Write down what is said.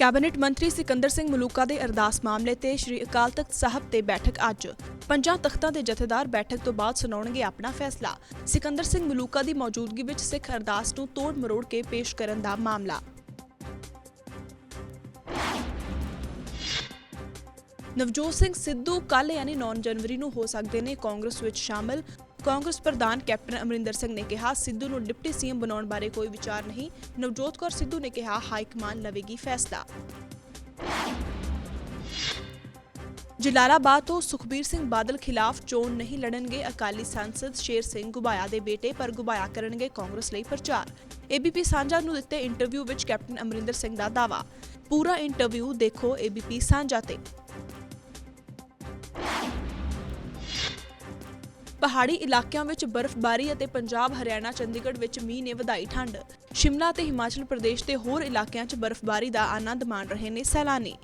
Cabinet ਮੰਤਰੀ ਸਿਕੰਦਰ ਸਿੰਘ ਮਲੂਕਾ ਦੇ ਅਰਦਾਸ ਮਾਮਲੇ ਤੇ ਸ੍ਰੀ ਅਕਾਲ ਤਖਤ ਸਾਹਿਬ ਤੇ ਬੈਠਕ ਅੱਜ। ਪੰਜਾਂ ਤਖਤਾਂ ਦੇ ਜਥੇਦਾਰ ਬੈਠਕ ਤੋਂ ਬਾਅਦ ਸੁਣਾਉਣਗੇ ਆਪਣਾ ਫੈਸਲਾ। ਸਿਕੰਦਰ ਸਿੰਘ ਮਲੂਕਾ ਦੀ ਮੌਜੂਦਗੀ ਵਿੱਚ ਸਿੱਖ ਅਰਦਾਸ ਨੂੰ ਤੋੜ ਮਰੋੜ ਕੇ ਪੇਸ਼ ਕਰਨ ਦਾ ਮਾਮਲਾ। ਨਵਜੋਤ ਸਿੰਘ ਸਿੱਧੂ ਕੱਲ ਯਾਨੀ 9 ਜਨਵਰੀ ਨੂੰ ਹੋ ਸਕਦੇ ਨੇ ਕਾਂਗਰਸ ਵਿੱਚ ਸ਼ਾਮਲ। ਕਾਂਗਰਸ ਪ੍ਰਧਾਨ ਕੈਪਟਨ ਅਮਰਿੰਦਰ ਸਿੰਘ ਨੇ ਕਿਹਾ, ਸਿੱਧੂ ਨੂੰ ਡਿਪਟੀ ਸੀਐਮ ਬਣਾਉਣ ਬਾਰੇ ਕੋਈ ਵਿਚਾਰ ਨਹੀਂ। ਨਵਜੋਤ ਕੌਰ ਸਿੱਧੂ ਨੇ ਕਿਹਾ, ਹਾਈ ਕਮਾਨ ਲਵੇਗੀ ਫੈਸਲਾ। ਜਲਾਲਾਬਾਦ ਤੋਂ ਸੁਖਬੀਰ ਸਿੰਘ ਬਾਦਲ ਖਿਲਾਫ ਚੋਣ ਨਹੀਂ ਲੜਨਗੇ। ਅਕਾਲੀ ਸੰਸਦ ਸ਼ੇਰ ਸਿੰਘ ਗੁਬਾਇਆ ਦੇ ਬੇਟੇ ਪਰ ਗੁਬਾਇਆ ਕਰਨਗੇ ਕਾਂਗਰਸ ਲਈ ਪ੍ਰਚਾਰ। ਏਬੀਪੀ ਸਾਂਝਾ ਨੂੰ ਦਿੱਤੇ ਇੰਟਰਵਿਊ ਵਿੱਚ ਕੈਪਟਨ ਅਮਰਿੰਦਰ ਸਿੰਘ ਦਾ ਦਾਵਾ ਪੂਰਾ ਇੰਟਰਵਿਊ ਦੇਖੋ ਏਬੀਪੀ ਸਾਂਝਾ ਤੇ। ਪਹਾੜੀ ਇਲਾਕਿਆਂ ਵਿੱਚ ਬਰਫ਼ਬਾਰੀ ਅਤੇ ਪੰਜਾਬ, ਹਰਿਆਣਾ, ਚੰਡੀਗੜ੍ਹ ਵਿੱਚ ਮੀਂਹ ਨੇ ਵਧਾਈ ਠੰਡ। ਸ਼ਿਮਲਾ ਤੇ ਹਿਮਾਚਲ ਪ੍ਰਦੇਸ਼ ਦੇ ਹੋਰ ਇਲਾਕਿਆਂ 'ਚ ਬਰਫ਼ਬਾਰੀ ਦਾ ਆਨੰਦ ਮਾਣ ਰਹੇ ਨੇ ਸੈਲਾਨੀ।